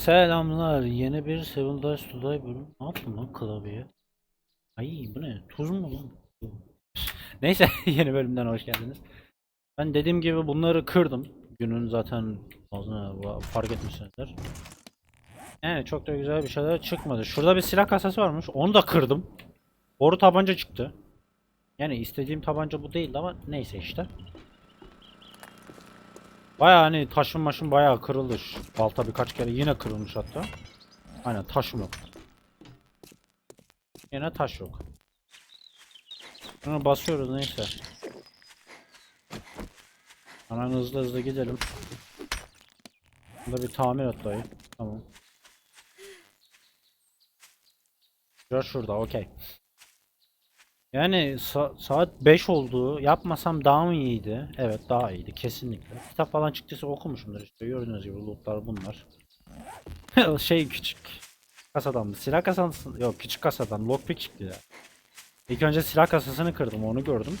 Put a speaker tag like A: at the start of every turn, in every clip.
A: Selamlar. Yeni bir Seven Days to Die bölüm. Ne yaptım lan klavyeye? Ay bu ne? Tuz mu lan? Neyse yeni bölümden hoş geldiniz. Ben dediğim gibi bunları kırdım. Günün zaten ağzına fark etmişsinizdir. Yani çok da güzel bir şeyler çıkmadı. Şurada bir silah kasası varmış. Onu da kırdım. Boru tabanca çıktı. Yani istediğim tabanca bu değildi ama neyse işte. Baya hani taşın maşın bayağı kırıldı. Şu Balta birkaç kere yine kırılmış hatta. Aynen taşım yok. Yine taş yok. Bunu basıyoruz neyse. Hemen hızlı hızlı gidelim. Bunda bir tamir et dayı. Tamam. Şurada şurada okey. Yani sa- saat 5 oldu. Yapmasam daha mı iyiydi? Evet daha iyiydi kesinlikle. Kitap falan çıktıysa okumuşumdur işte. Gördüğünüz gibi lootlar bunlar. şey küçük kasadan mı? Silah kasası yok küçük kasadan lockpick çıktı ya. İlk önce silah kasasını kırdım onu gördüm.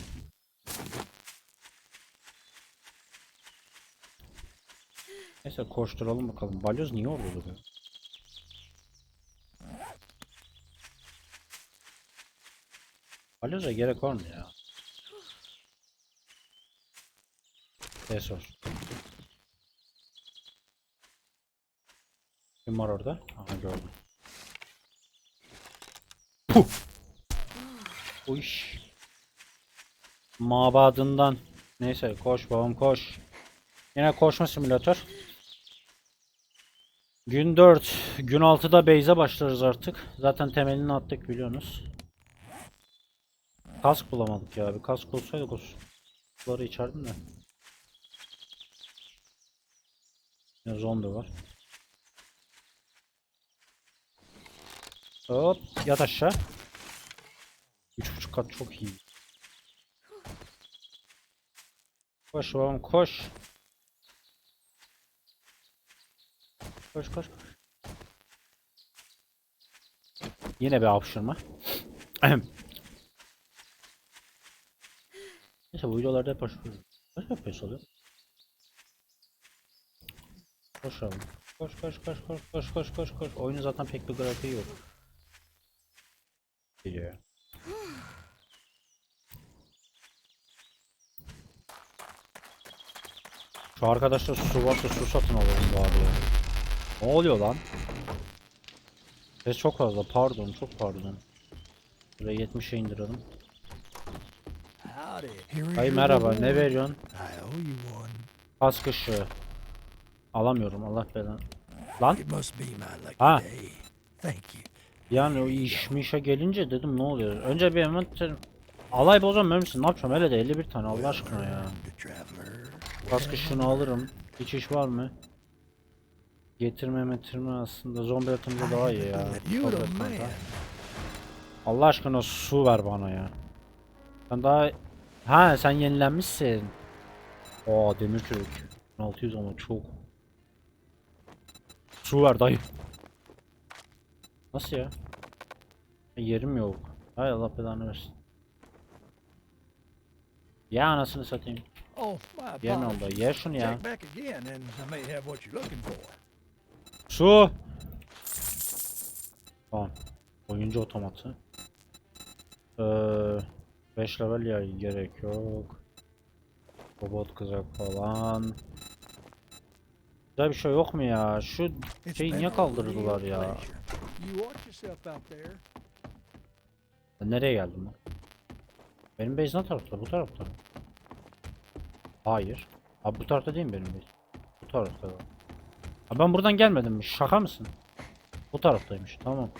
A: Neyse koşturalım bakalım. Balyoz niye orada duruyor? Balyoza gerek var ya? Esor. Kim var orada? Aha gördüm. Puh! Bu iş. Mabadından. Neyse koş babam koş. Yine koşma simülatör. Gün 4. Gün 6'da base'e başlarız artık. Zaten temelini attık biliyorsunuz. Kask bulamadık ya. Bir kask olsaydı olsun. Bunları içerdim de. Yine zombi var. Hop yat aşağı. Üç buçuk kat çok iyi. Koş oğlum koş. Koş koş koş. Yine bir hapşırma. Neyse bu videolarda hep başlıyoruz. Kaç FPS oluyor? Koş abi. Koş koş koş koş koş koş koş koş. Oyunun zaten pek bir grafiği yok. Geliyor. Şu arkadaşlar su varsa su satın alalım bari. Ne oluyor lan? Ses çok fazla pardon çok pardon. Buraya 70'e indirelim. Ay merhaba ne veriyorsun? Kask ışığı. Alamıyorum Allah belanı. Lan Ha. yani o iş mişe gelince dedim ne oluyor? Önce bir hemen alay bozamıyor musun? Ne yapacağım? Hele de 51 tane Allah aşkına ya.
B: The traveler.
A: Kask ışığını alırım. Hiç iş var mı? Getirme metirme aslında zombi atımda daha iyi ya. Allah aşkına su ver bana ya. Sen daha... Ha sen yenilenmişsin. Aa demir kürek. 600 ama çok. Su ver dayı. Nasıl ya? Yerim yok. Hay Allah belanı versin. Ya anasını satayım.
B: Oh,
A: Yeme
B: apologies.
A: oldu. Ye şunu ya. Su. Tamam. Oyuncu otomatı. Ee, 5 level ya gerek yok. Robot kızak falan. Güzel bir şey yok mu ya? Şu şeyi niye kaldırdılar ya? Ben nereye geldim lan? Benim base ne tarafta? Bu tarafta? Hayır. Abi bu tarafta değil mi benim base? Bu tarafta. Abi ben buradan gelmedim mi? Şaka mısın? Bu taraftaymış. Tamam.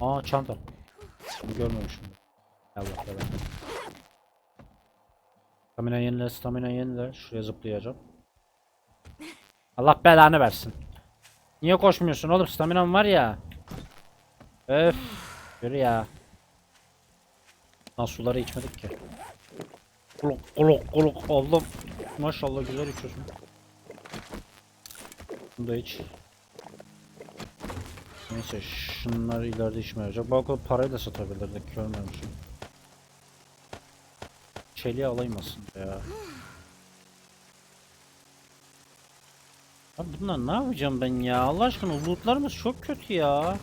A: Aa çanta. Bunu görmemişim. Allah Allah. Stamina yenile, stamina yenile. Şuraya zıplayacağım. Allah belanı versin. Niye koşmuyorsun oğlum? Staminam var ya. Öf. Yürü ya. Lan suları içmedik ki. Kuluk kuluk kuluk oğlum. Maşallah güzel içiyorsun. Bunu da iç. Neyse şunları ileride işime yarayacak. O parayı da satabilirdik görmemişim. Çeliği alayım aslında ya. Abi bunlar ne yapacağım ben ya? Allah aşkına lootlarımız çok kötü ya.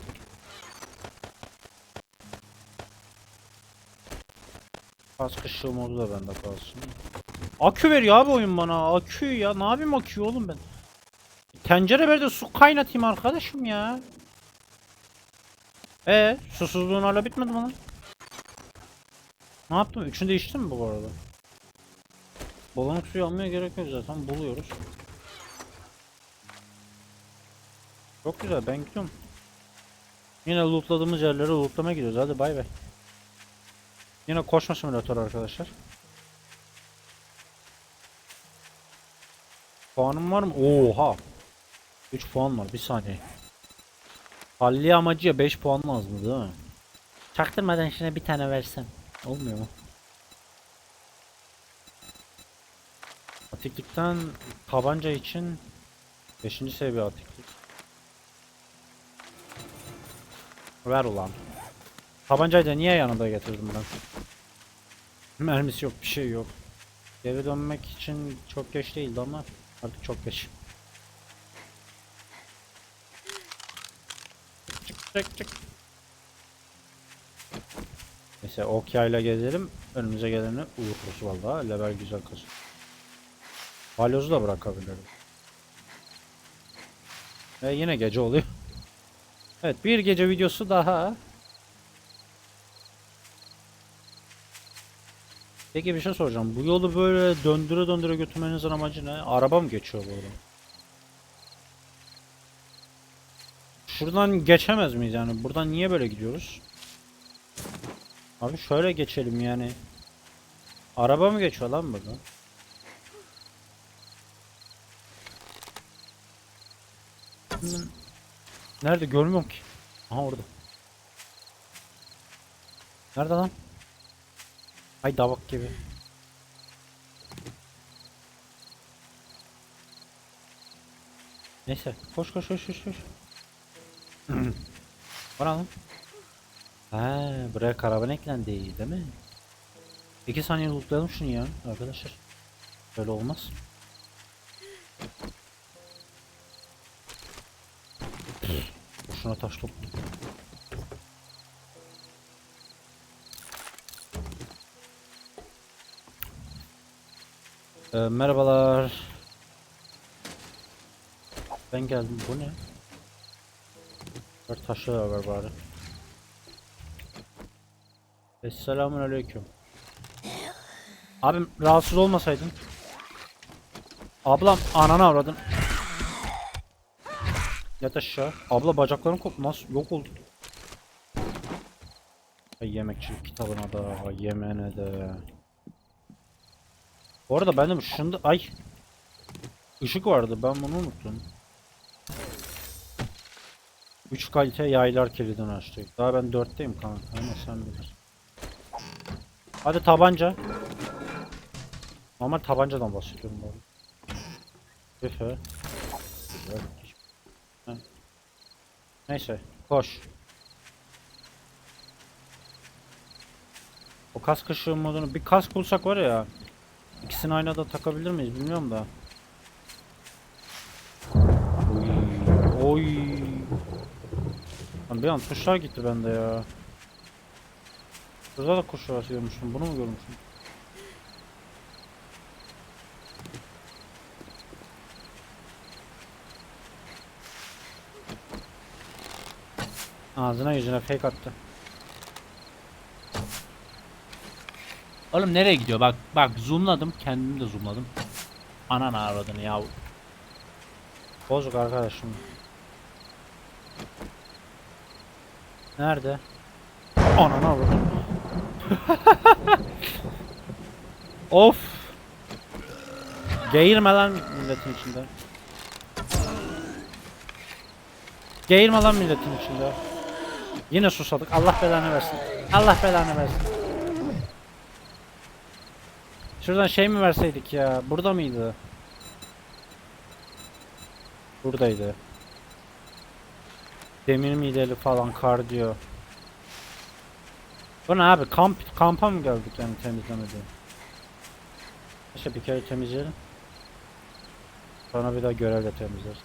A: Kask ışığı modu da bende kalsın. Akü veriyor abi oyun bana. Akü ya. Ne yapayım akü oğlum ben? Tencere ver de su kaynatayım arkadaşım ya. E susuzluğun hala bitmedi mi lan? Ne yaptım? Üçünü de içtin mi bu arada? Balanık suyu almaya gerek yok zaten buluyoruz. Çok güzel ben gidiyorum. Yine lootladığımız yerlere lootlamaya gidiyoruz hadi bay bay. Yine koşma simülatörü arkadaşlar. Puanım var mı? Oha. 3 puan var bir saniye. Halli amacıya 5 puan lazım değil mi? Çaktırmadan şuna bir tane versem. Olmuyor mu? Atiklikten tabanca için 5. seviye atiklik. Ver ulan. Tabancayı da niye yanımda getirdim ben? Mermisi yok bir şey yok. Geri dönmek için çok geç değildi ama artık çok geç. Çık çık çık. Neyse ok yayla gezelim. Önümüze geleni uğurlusu vallahi. Level güzel kasıyor. Balyozu da bırakabilirim. Ve yine gece oluyor. Evet bir gece videosu daha. Peki bir şey soracağım. Bu yolu böyle döndüre döndüre götürmenizin amacı ne? Araba mı geçiyor burada? Şuradan geçemez miyiz yani? Buradan niye böyle gidiyoruz? Abi şöyle geçelim yani. Araba mı geçiyor lan buradan? Nerede görmüyorum ki. Aha orada. Nerede lan? Ay davak gibi. Neyse koş koş koş koş koş. Bana lan. Ha, buraya karavan eklendi değil mi? 2 saniye lootlayalım şunu ya arkadaşlar. Böyle olmaz. Şuna taş top. Ee, merhabalar. Ben geldim. Bu ne? Bir taşlar var bari. Esselamun aleyküm. Abim rahatsız olmasaydın. Ablam ananı avradın. Yat aşağı. Abla bacaklarım kop nasıl yok oldu. Ay yemekçilik kitabına da yemene de. Bu arada benim şunda ay ışık vardı ben bunu unuttum. 3 kalite yaylar kilidini açtık. Daha ben 4'teyim kanka ama sen bilirsin. Hadi tabanca. Normal tabancadan bahsediyorum bu. Büfe. Neyse koş. O kask ışığı modunu bir kask bulsak var ya. İkisini aynı anda takabilir miyiz bilmiyorum da. Oy. Oy. Lan bir an tuşlar gitti bende ya. Burada da kuş var görmüştüm. Bunu mu görmüştüm? Ağzına yüzüne fake attı. Oğlum nereye gidiyor? Bak bak zoomladım. Kendimi de zoomladım. Anan ağradını ya. Bozuk arkadaşım. Nerede? Ananı avradım. of. Geğirme lan milletin içinde. Geğirme lan milletin içinde. Yine susadık. Allah belanı versin. Allah belanı versin. Şuradan şey mi verseydik ya? Burada mıydı? Buradaydı. Demir mideli falan kardiyo. Bu ne abi? Kamp kampa mı geldik yani temizlemedi? İşte bir kere temizleyelim. Sonra bir daha görev de temizler.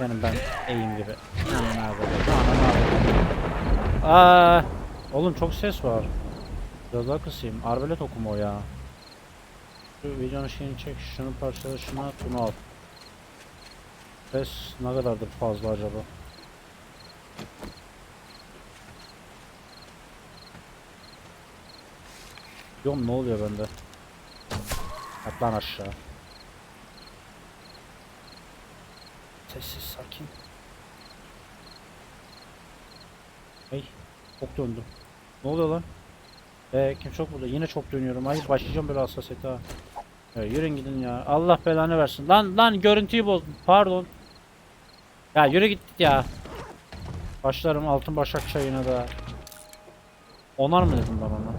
A: Benim ben eğim gibi. Aa, oğlum çok ses var. Biraz daha kısayım. Arbelet okuma o ya. Şu videonun şeyini çek. Şunu parçala, şunu at, bunu al. Ses ne kadardır fazla acaba? Diyorum ne oluyor bende? At lan aşağı. Sessiz sakin. Hey, çok döndüm. Ne oluyor lan? Ee, kim çok burada? Yine çok dönüyorum. Ay başlayacağım böyle hassasiyete ha. Ya yürüyün gidin ya. Allah belanı versin. Lan lan görüntüyü bozdum. Pardon. Ya yürü git ya. Başlarım altın başak çayına da. Onar mı dedim ben ona?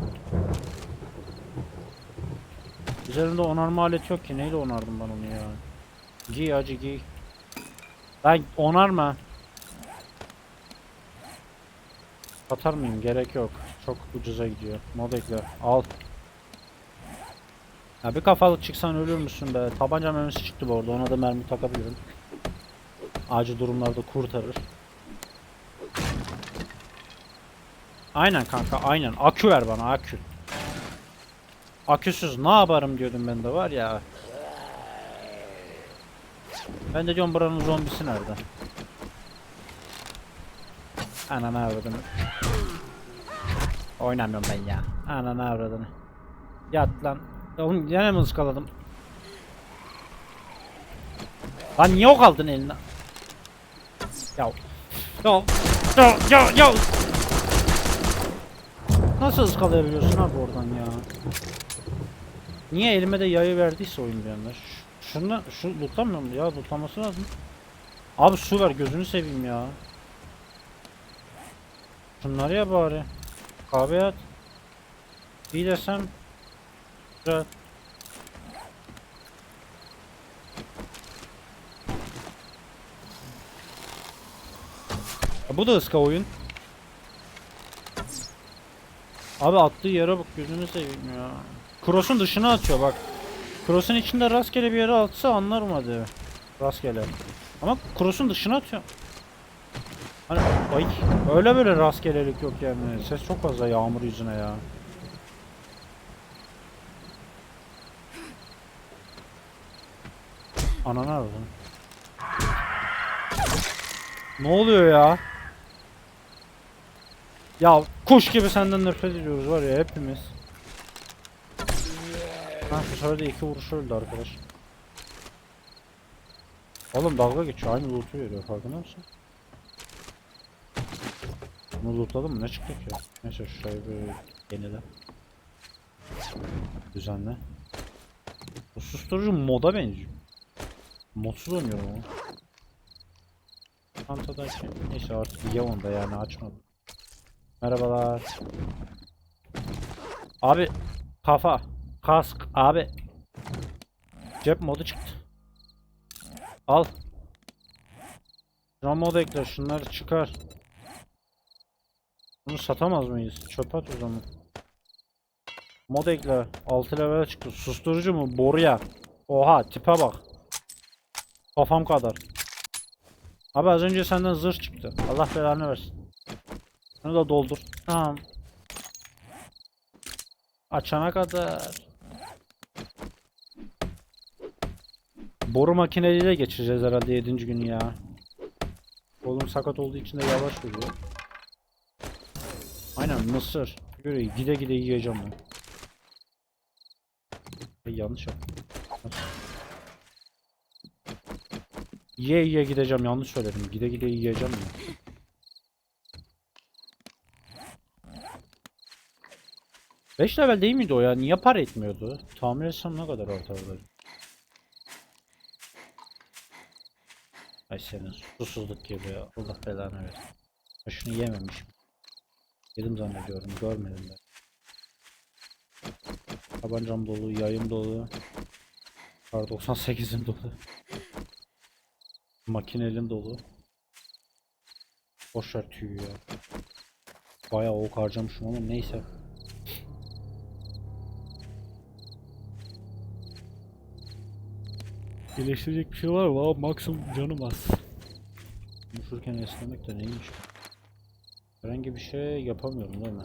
A: Üzerimde onarma aleti yok ki. Neyle onardım ben onu ya? Giy acı giy. Lan onarma. Satar mıyım? Gerek yok. Çok ucuza gidiyor. Mod. Al. Ya bir kafalık çıksan ölür müsün be? Tabanca mermisi çıktı bu arada. Ona da mermi takabilirim. Acil durumlarda kurtarır. Aynen kanka aynen. Akü ver bana akü. Aküsüz ne yaparım diyordum ben de var ya. Ben de diyorum buranın zombisi nerede? Ananı avradını. Oynamıyorum ben ya. Ananı avradını. Yat lan. Oğlum yine mi ıskaladım? Lan niye ok aldın eline? Ya. Ya. Ya ya ya. Nasıl ıskalayabiliyorsun abi oradan ya? Niye elime de yayı verdiyse oyun bir anda? Şunu şu lootlamıyor mu ya? Lootlaması lazım. Abi su ver gözünü seveyim ya. Şunları ya bari. Kahve at. İyi desem. Güzel. Bu da ıska oyun. Abi attığı yere bak gözünü seveyim ya. Cross'un dışına atıyor bak. Cross'un içinde rastgele bir yere atsa anlarım hadi. Rastgele. Ama cross'un dışına atıyor. Hani ay öyle böyle rastgelelik yok yani. Ses çok fazla yağmur yüzüne ya. Ananı aradım. Ne oluyor ya? Ya kuş gibi senden nefret ediyoruz var ya hepimiz. Ha bu sefer iki vuruş öldü arkadaş. Oğlum dalga geçiyor aynı loot'u veriyor farkında mısın? Bunu lootladım mı ne çıktı ki? Neyse şurayı böyle yenile. Düzenle. Bu susturucu moda benziyor. Modsuz oynuyorum ama. Çantada şey. Neyse artık ye onda yani açmadım. Merhabalar. Abi kafa kask abi cep modu çıktı. Al. Şuna mod ekle şunları çıkar. Bunu satamaz mıyız? Çöpe at o zaman. Mod ekle. 6 level çıktı. Susturucu mu? Boruya. Oha tipe bak. Kafam kadar. Abi az önce senden zırh çıktı. Allah belanı versin. Bunu da doldur. Tamam. Açana kadar. Boru makineliyle geçeceğiz herhalde 7. günü ya. Kolum sakat olduğu için de yavaş yürüyor. Aynen mısır. Böyle gide gide yiyeceğim ben. Ay, yanlış yaptım. Yiye yiye gideceğim yanlış söyledim. Gide gide yiyeceğim ya. Beş level değil miydi o ya? Niye para etmiyordu? Tamir etsem ne kadar ortada? Ay senin susuzluk geliyor. Allah belanı. Ben Şunu yememişim. Yedim zannediyorum. Görmedim ben. Tabancam dolu, yayım dolu. Kar 98'im dolu. Makinelim dolu. Boşver tüyü ya. Bayağı ok harcamışım ama neyse. Geliştirecek bir şey var mı? Aa, maksimum canım az. Konuşurken esnemek de neymiş? Herhangi bir şey yapamıyorum değil mi?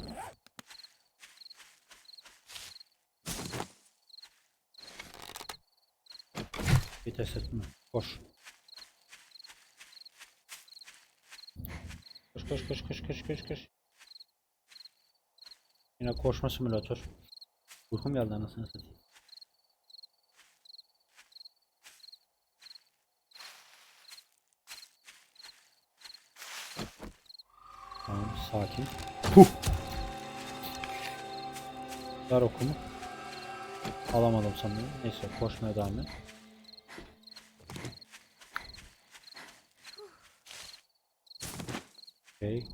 A: Vites etme. Koş. Koş koş koş koş koş koş koş. Yine koşma simülatör. Uykum geldi anasını satayım. Sakin. Huh. Ver okumu. Alamadım sanırım. Neyse koşmaya devam et. Okay.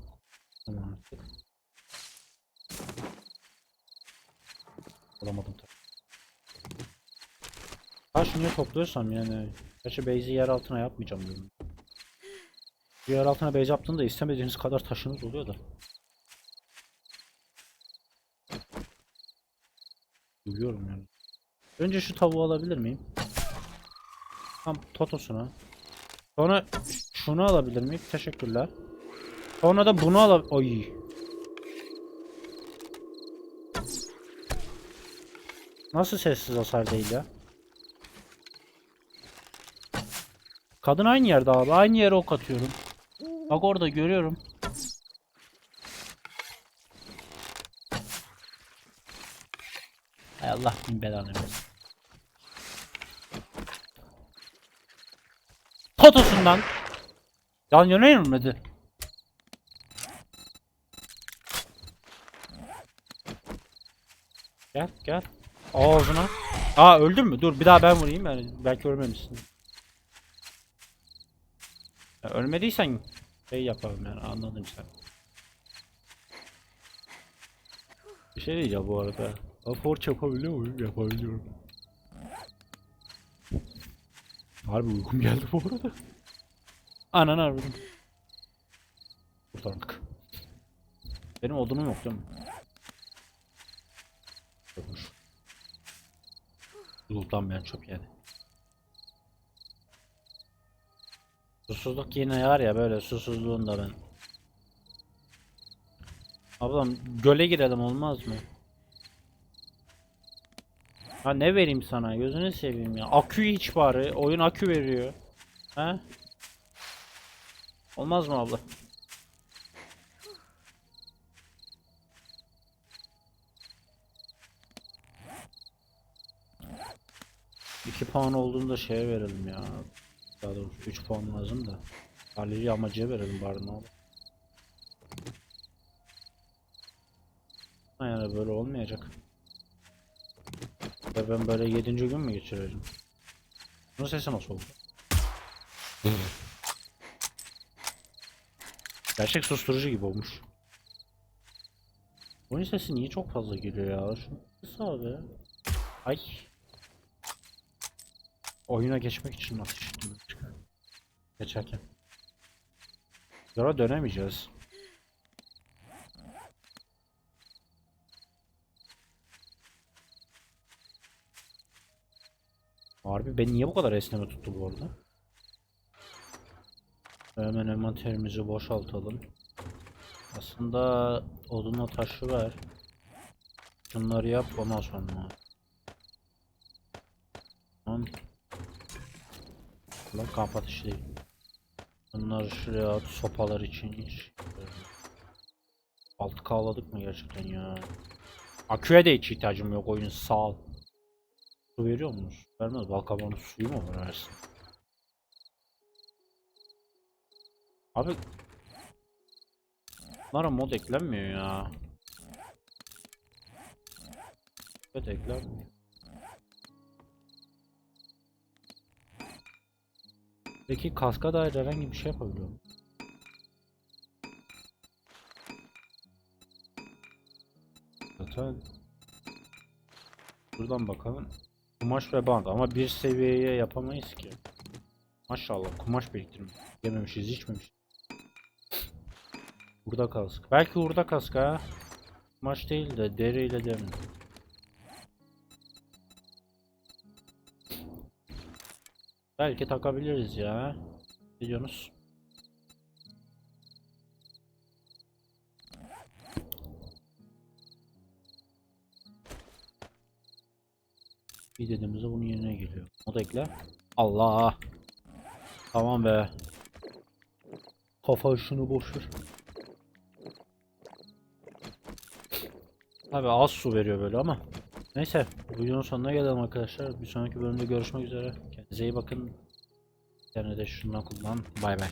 A: Tamam artık. Alamadım tabii. Taş niye topluyorsam yani. Gerçi base'i yer altına yapmayacağım diyorum. Yer altına base yaptığında istemediğiniz kadar taşınız oluyor da. Biliyorum yani. Önce şu tavuğu alabilir miyim? Tam totosunu. Sonra şunu alabilir miyim? Teşekkürler. Sonra da bunu al. Oy. Nasıl sessiz hasar değil ya? Kadın aynı yerde abi. Aynı yere ok atıyorum. Bak orada görüyorum. Hay Allah bin belanı versin. Totosundan. Yan yana yenilmedi. Gel gel. Ağzına. Aa öldün mü? Dur bir daha ben vurayım yani belki ölmemişsin. Ya, ölmediysen şey yapalım yani anladım sen. Bir şey diyeceğim bu arada. Aforç yapabiliyor muyum? Yapabiliyorum. Harbi uykum geldi bu arada. Anan harbiden. Kurtardık. Benim odunum yok değil mi? Yokmuş. Lootlanmayan çöp yani. Susuzluk yine var ya böyle susuzluğun da ben. Ablam göle girelim olmaz mı? Ha ne vereyim sana gözünü seveyim ya. Akü iç bari. Oyun akü veriyor. He? Olmaz mı abla? İki puan olduğunda şeye verelim ya. Daha doğrusu 3 puan lazım da. Galeri amacıya verelim bari ne olur. Yani böyle olmayacak. Ve ben böyle 7. gün mü geçireceğim? Bunun sesi nasıl oldu? Gerçek susturucu gibi olmuş. Oyun sesi niye çok fazla geliyor ya? Şunu kısa abi. Ay. Oyuna geçmek için nasıl işittim? Geçerken. Sonra dönemeyeceğiz. Harbi beni niye bu kadar esneme tuttu bu arada? Hemen envanterimizi boşaltalım. Aslında odunla taşı ver. Şunları yap ondan sonra. Tamam. Lan kamp ateşi. Bunları şuraya at sopalar için hiç. Altı kavladık mı gerçekten ya? Aküye de hiç ihtiyacım yok oyun sağ ol. Su veriyor musunuz? Vermez. Balkabanın suyu mu versin? Abi Bunlara mod eklenmiyor ya. Evet eklenmiyor. Peki kaska dair herhangi bir şey yapabiliyor muyum? Zaten Buradan bakalım. Kumaş ve bant ama bir seviyeye yapamayız ki. Maşallah kumaş biriktirmiş. Yememişiz, içmemişiz. Burada kask. Belki burada kask ha. Kumaş değil de deriyle demin. Belki takabiliriz ya. Ne? Bir dediğimizde bunun yerine geliyor. O da ekle. Allah. Tamam be. Kafa şunu boş ver. Abi az su veriyor böyle ama. Neyse bu videonun sonuna gelelim arkadaşlar. Bir sonraki bölümde görüşmek üzere. Kendinize iyi bakın. İnternette şundan kullan. Bay bay.